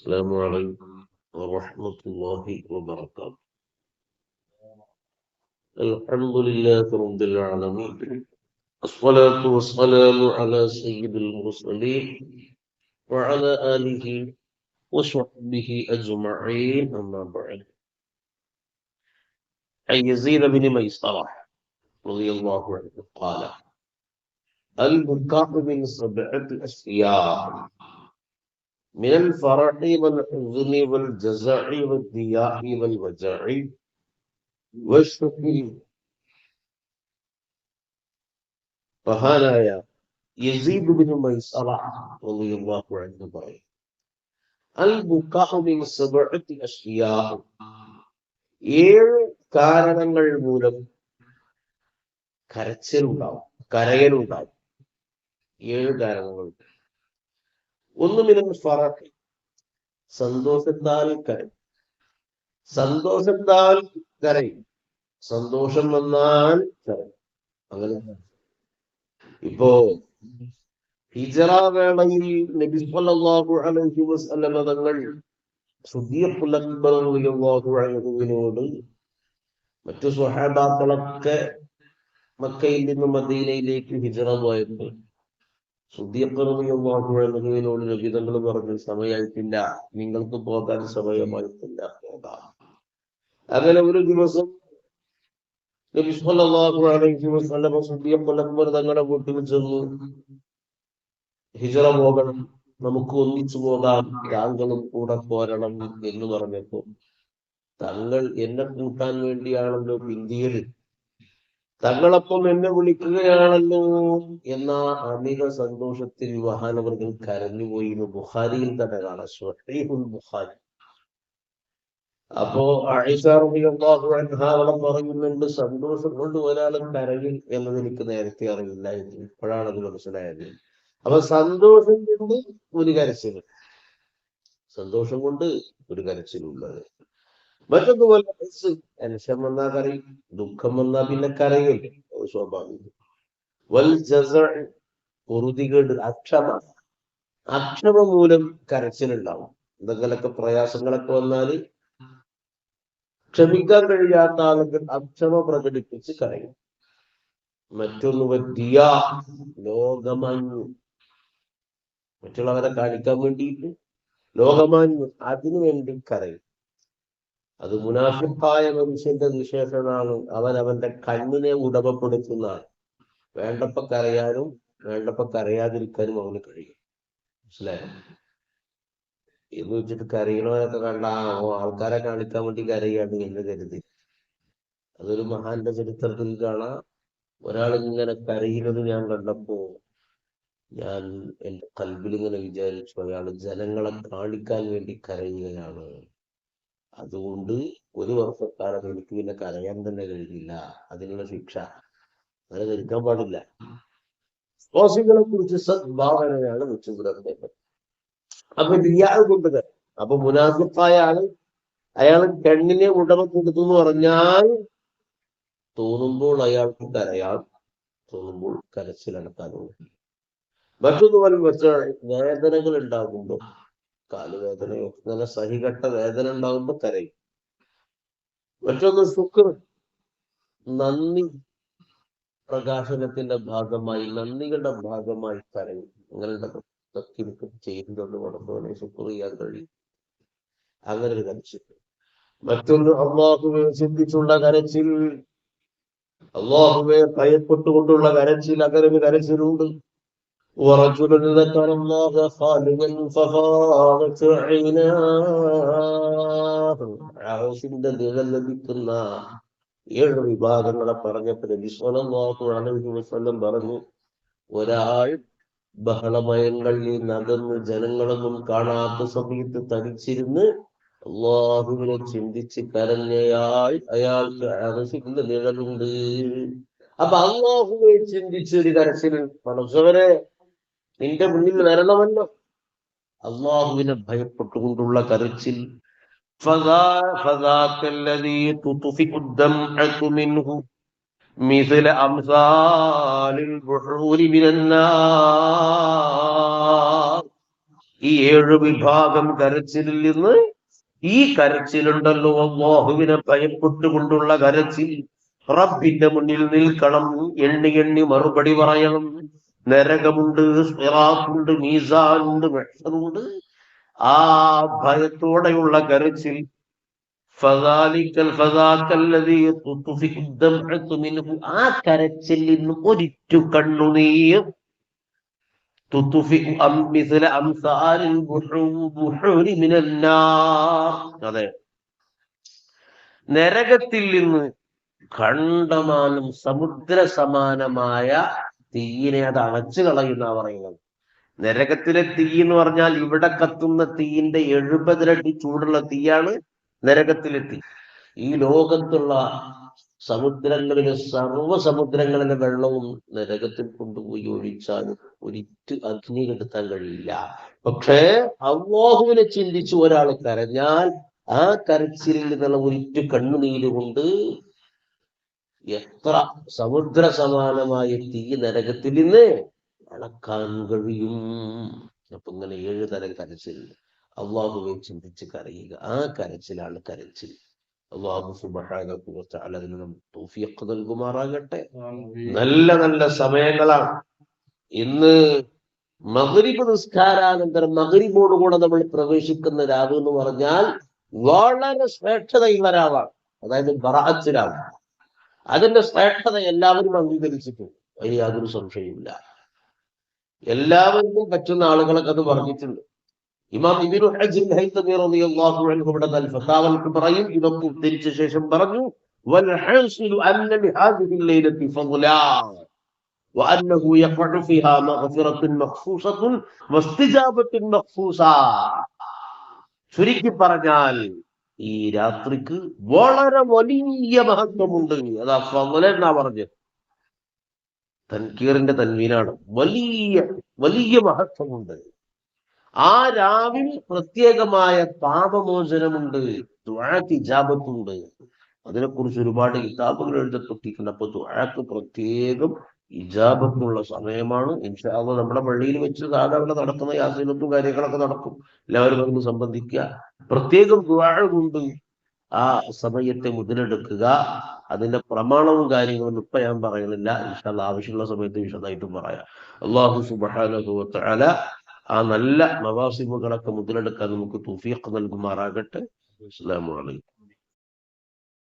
السلام عليكم ورحمة الله وبركاته. الحمد لله رب العالمين. الصلاة والسلام على سيد المرسلين وعلى آله وصحبه أجمعين. أما بعد. عن يزيد بن ميسرة رضي الله عنه قال البكاء من سبعة أشياء. من الفرح والحزن والجزع والضياء والوجع والشكر മഹാനായ Yazid bin മൈസറ റളിയല്ലാഹു അൻഹു പറയും അൽ ബുക്കാഹു മിൻ സബഅത്തി അഷ്യാ ഏഴ് കാരണങ്ങൾ മൂലം കരച്ചിലുണ്ടാവും കരയലുണ്ടാവും ഏഴ് കാരണങ്ങൾ ഒന്ന് മിനൽ ഫറഹ് സന്തോഷത്താൽ കരയും. സന്തോഷത്താൽ കരയും. സന്തോഷം വന്നാൽ കരയും. അങ്ങനെ. ഇപ്പോ ഹിജറ വേളയിൽ നബി സല്ലല്ലാഹു അലൈഹി വസല്ലം തങ്ങൾ അൻഹുവിനോട് മറ്റു സ്വഹാബാക്കളൊക്കെ മക്കയിൽ നിന്ന് മദീനയിലേക്ക് ഹിജറ പോയപ്പോൾ സുദ്ദീഖ് റളിയല്ലാഹു അൻഹുവിനോട് നബി തങ്ങൾ പറഞ്ഞു സമയമായിട്ടില്ല നിങ്ങൾക്ക് പോകാൻ സമയമായിട്ടില്ല. പോകാം. അങ്ങനെ ഒരു ദിവസം തങ്ങളുടെ വീട്ടിൽ ചെന്നു ഹിജറ പോകണം. നമുക്ക് ഒന്നിച്ചു പോകാം. താങ്കളും കൂടെ പോരണം എന്ന് പറഞ്ഞപ്പോ തങ്ങൾ എന്നെ കൂട്ടാൻ വേണ്ടിയാണല്ലോ ഇന്ത്യയിൽ തങ്ങളപ്പം എന്നെ വിളിക്കുകയാണല്ലോ എന്ന അമിത സന്തോഷത്തിൽ മഹാനവർകൾ കരഞ്ഞുപോയി എന്ന് ബുഖാരിയിൽ തന്നെ കാണാം. ഷഹീഹുൽ ബുഹാരി അപ്പോ അവിടെ പറയുന്നുണ്ട് സന്തോഷം കൊണ്ട് ഒരാളും കരയിൽ എന്നത് എനിക്ക് നേരത്തെ അറിയില്ലായിരുന്നു. ഇപ്പോഴാണ് അത് മനസ്സിലായത്. അപ്പൊ സന്തോഷം കൊണ്ട് ഒരു കരച്ചിൽ. സന്തോഷം കൊണ്ട് ഒരു കരച്ചിലുള്ളത്. മറ്റൊന്നുപോലെ മനസ്സ് ടെൻഷൻ വന്നാ കരയും ദുഃഖം വന്നാ പിന്നെ കരയില്ല സ്വാഭാവികം. വൽ ജസ പൊറുതികേട് അക്ഷമ. അക്ഷമ മൂലം കരച്ചിലുണ്ടാവും. എന്തെങ്കിലൊക്കെ പ്രയാസങ്ങളൊക്കെ വന്നാൽ ക്ഷമിക്കാൻ കഴിയാത്ത ആളുകൾ അക്ഷമ പ്രകടിപ്പിച്ച് കരയും. മറ്റൊന്ന് പറ്റിയ ലോകമാന്യു. മറ്റുള്ളവരെ കാണിക്കാൻ വേണ്ടിയിട്ട് ലോകമാന്യു അതിനു വേണ്ടി കരയും. അത് മുനാഫിക്കായ മനുഷ്യന്റെ വിശേഷണമാണ് അവൻ അവന്റെ കണ്ണിനെ ഉടമപ്പെടുത്തുന്നതാണ്. വേണ്ടപ്പോ കരയാനും വേണ്ടപ്പോ കരയാതിരിക്കാനും അവന് കഴിയും. മനസ്സിലായോ? എന്ന് വെച്ചിട്ട് കരയണവരൊക്കെ കണ്ട ആൾക്കാരെ കാണിക്കാൻ വേണ്ടി കരയാണ് എന്ന് കരുതി. അതൊരു മഹാന്റെ ചരിത്രത്തിൽ കാണാം. ഒരാൾ ഇങ്ങനെ കരയുന്നത് ഞാൻ കണ്ടപ്പോ ഞാൻ എന്റെ കൽബിൽ ഇങ്ങനെ വിചാരിച്ചു അയാൾ ജനങ്ങളെ കാണിക്കാൻ വേണ്ടി കരയുകയാണ്. അതുകൊണ്ട് ഒരു വർഷക്കാലം എനിക്ക് പിന്നെ കരയാൻ തന്നെ കഴിയില്ല. അതിനുള്ള ശിക്ഷ. അങ്ങനെ ധരിക്കാൻ പാടില്ല. സ്പോസികളെ കുറിച്ച് സദ്ഭാവനയാണ് വിശ്വസിക്കുന്നത്. അപ്പൊ ഇയാൾ കൊണ്ട് അപ്പൊ മുനാസിഫായ ആൾ അയാൾ കണ്ണിനെ ഉടമ കൊടുത്തു എന്ന് പറഞ്ഞാൽ തോന്നുമ്പോൾ അയാൾക്ക് കരയാൻ തോന്നുമ്പോൾ കരച്ചിലടക്കാനുള്ളൂ. മറ്റൊന്ന് വെച്ചാൽ വേദനകൾ ഉണ്ടാകുമ്പോൾ കാലുവേദനയോ നല്ല സഹികെട്ട വേദന ഉണ്ടാകുമ്പോ കരയും. മറ്റൊന്ന് ശുക്ർ. നന്ദി പ്രകാശനത്തിന്റെ ഭാഗമായി നന്ദികളുടെ ഭാഗമായി കരയും. അങ്ങനെയുള്ള തക്കിനൊക്കെ ചെയ്യുന്നുണ്ട്. ശുക്ർ ചെയ്യാൻ കഴിയും. അങ്ങനെ ഒരു കരച്ചിൽ. മറ്റൊന്ന് അള്ളാഹുവെ ചിന്തിച്ചുള്ള കരച്ചിൽ. അള്ളാഹുവെ ഭയപ്പെട്ടുകൊണ്ടുള്ള കരച്ചിൽ. അങ്ങനെ ഒരു കരച്ചിലുണ്ട്. ورجل ذكر الله خاليا ففاضت عيناه ആസിന്റെ നിഴൽ ലഭിക്കുന്ന ഏഴ് വിഭാഗങ്ങളെ പറഞ്ഞപ്പോൾ നബി സ്വല്ലല്ലാഹു അലൈഹി വസല്ലം പറഞ്ഞു ഒരാൾ ബഹളമയങ്ങളിൽ നകന്ന് ജനങ്ങളൊന്നും കാണാത്ത സമയത്ത് തനിച്ചിരുന്ന് അള്ളാഹുവിനെ ചിന്തിച്ച് കരഞ്ഞയാൾ അയാൾക്ക് അറസിന്റെ നിഴലുണ്ട് അപ്പൊ അള്ളാഹുവെ ചിന്തിച്ച് ഒരു കരച്ചിൽ മനസ്സവരെ നിന്റെ മുന്നിൽ വരണമല്ലോ അള്ളാഹുവിനെ ഭയപ്പെട്ടുകൊണ്ടുള്ള കരച്ചിൽ فذاك الذي تطفئ الدمعة منه مثل أمثال البحور من النار ഈ ഏഴ് വിഭാഗം കരച്ചിലിൽ നിന്ന് ഈ കരച്ചിലുണ്ടല്ലോ അള്ളാഹുവിനെ ഭയപ്പെട്ടുകൊണ്ടുള്ള കരച്ചിൽ റബ്ബിന്റെ മുന്നിൽ നിൽക്കണം എണ്ണി എണ്ണി മറുപടി പറയണം നരകമുണ്ട് സ്വിറാത്തുണ്ട് മീസാനുണ്ട് മെഷറുണ്ട് ആ ഭയത്തോടെയുള്ള കരച്ചിൽ ആ കരച്ചിൽ നിന്ന് ഒരിറ്റു കണ്ണുനീർ. അതെ. നരകത്തിൽ നിന്ന് ഖണ്ഡമാനം സമുദ്ര സമാനമായ തീയിനെ അത് അണച്ചു കളയുന്ന പറയുന്നത്. നരകത്തിലെ തീ എന്ന് പറഞ്ഞാൽ ഇവിടെ കത്തുന്ന തീയിന്റെ എഴുപതിരട്ടി ചൂടുള്ള തീയാണ് നരകത്തിലെ തീ. ഈ ലോകത്തുള്ള സമുദ്രങ്ങളിലെ സർവ സമുദ്രങ്ങളിലെ വെള്ളവും നരകത്തിൽ കൊണ്ടുപോയി ഒഴിച്ചാൽ ഒരിറ്റ് അഗ്നി കെടുത്താൻ കഴിയില്ല. പക്ഷേ അള്ളാഹുവിനെ ചിന്തിച്ചു ഒരാൾ കരഞ്ഞാൽ ആ കരച്ചിലിൽ നിന്നുള്ള ഒരിറ്റ് കണ്ണുനീര് കൊണ്ട് എത്ര സമുദ്ര സമാനമായ തീ നരകത്തിൽ നിന്ന് അളക്കാൻ കഴിയും? അപ്പൊ ഇങ്ങനെ ഏഴ് തരം കരച്ചിൽ അള്ളാഹുവെ ചിന്തിച്ച് കരയുക. ആ കരച്ചിലാണ് കരച്ചിൽ. അള്ളാഹു അതിന് നമുക്ക് തൗഫീഖ് നൽകുമാറാകട്ടെ. നല്ല നല്ല സമയങ്ങളാണ്. ഇന്ന് മഗ്രിബ് നിസ്കാരാനന്തരം മകരിബോടുകൂടെ നമ്മൾ പ്രവേശിക്കുന്ന രാവ് എന്ന് പറഞ്ഞാൽ വളരെ ശ്രേഷ്ഠതയുള്ള രാവാണ്. അതായത് ബറാത്ത് രാവ്. അതിന്റെ ശ്രേഷ്ഠത എല്ലാവരും അംഗീകരിച്ചിട്ടുണ്ട് അതിന് യാതൊരു സംശയവുമില്ല എല്ലാവർക്കും പറ്റുന്ന ആളുകളൊക്കെ അത് പറഞ്ഞിട്ടുണ്ട് ഇമാം ഇബ്നു ഹജ്ർ ഹൈതമി റളിയല്ലാഹു അൻഹു ഇവിടെ അൽ ഫതാവൽക്ക് പറയും ഇതൊക്കെ ഉദ്ധരിച്ച ശേഷം പറഞ്ഞു വൽ ഹാസിലു അന്ന ലിഹാദിഹി الليلة فضلا وأنه يقع فيها مغفرة مخصوصة واستجابة مخصوصة ചുരുക്കി പറഞ്ഞാൽ ഈ രാത്രിക്ക് വളരെ വലിയ മഹത്വമുണ്ട് അതാ ഫضل എന്നാ പറഞ്ഞത്. തൻകീറിന്റെ തൻവീനാണ്. വലിയ വലിയ മഹത്വമുണ്ട്. ആ രാവിൽ പ്രത്യേകമായ പാപമോചനമുണ്ട്. ദുആക്ക് ഇജാബത്തുണ്ട്. അതിനെക്കുറിച്ച് ഒരുപാട് കിതാബുകൾ എഴുതപ്പെട്ടിട്ടുണ്ട് അപ്പൊ ദ്വാഴക്ക് പ്രത്യേകം ഇജാബത്തുള്ള സമയമാണ്. ഇൻഷാല്ല നമ്മുടെ പള്ളിയിൽ വെച്ച് സാധാരണ നടക്കുന്ന യാസീനത്തും കാര്യങ്ങളൊക്കെ നടക്കും. എല്ലാവരും അതിന് സംബന്ധിക്കുക. പ്രത്യേകം ദുആ കൊണ്ട് ആ സമയത്തെ മുതലെടുക്കുക. അതിന്റെ പ്രമാണവും കാര്യങ്ങളും ഇപ്പൊ ഞാൻ പറയുന്നില്ല. ഇൻഷാല്ല ആവശ്യമുള്ള സമയത്ത് വിശദമായിട്ടും പറയാം. അള്ളാഹു വ ആ നല്ല നവാസിബുകളൊക്കെ മുതലെടുക്കാൻ നമുക്ക് തുഫീഖ് നൽകുമാറാകട്ടെ. അസ്സാം അലൈക്കും.